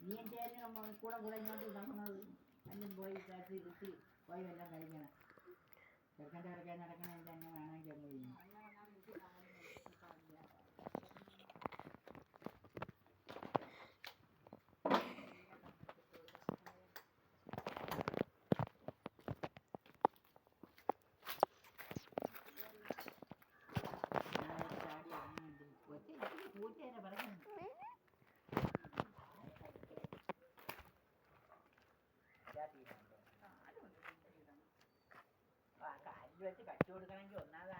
നീ എന്തായാലും കൂടെ കൂടെ ഇങ്ങോട്ട് നടക്കുന്നത് എല്ലാം പോയി കാട്ടി കുത്തി പോയി എല്ലാം കഴിക്കണം ചെറുക്കന്റെ കിടക്കാൻ നടക്കണമെങ്കിൽ തന്നെ വേണമെങ്കിൽ അങ്ങ് ചെയ്യും കാലിൽ വെച്ച് കച്ചു കൊടുക്കണമെങ്കിൽ ഒന്നാമത്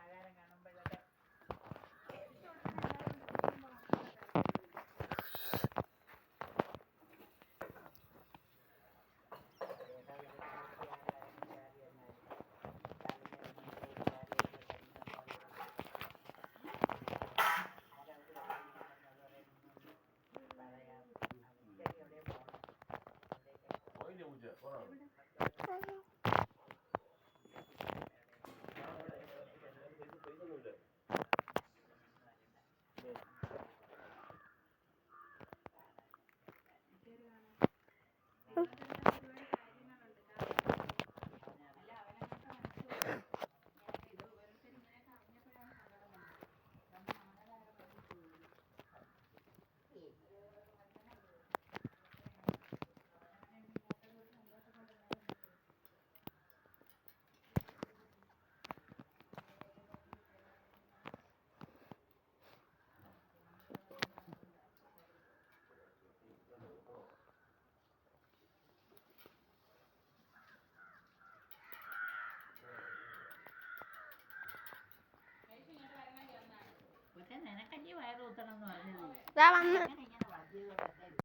കൊച്ചെ ഇതാ വന്ന്.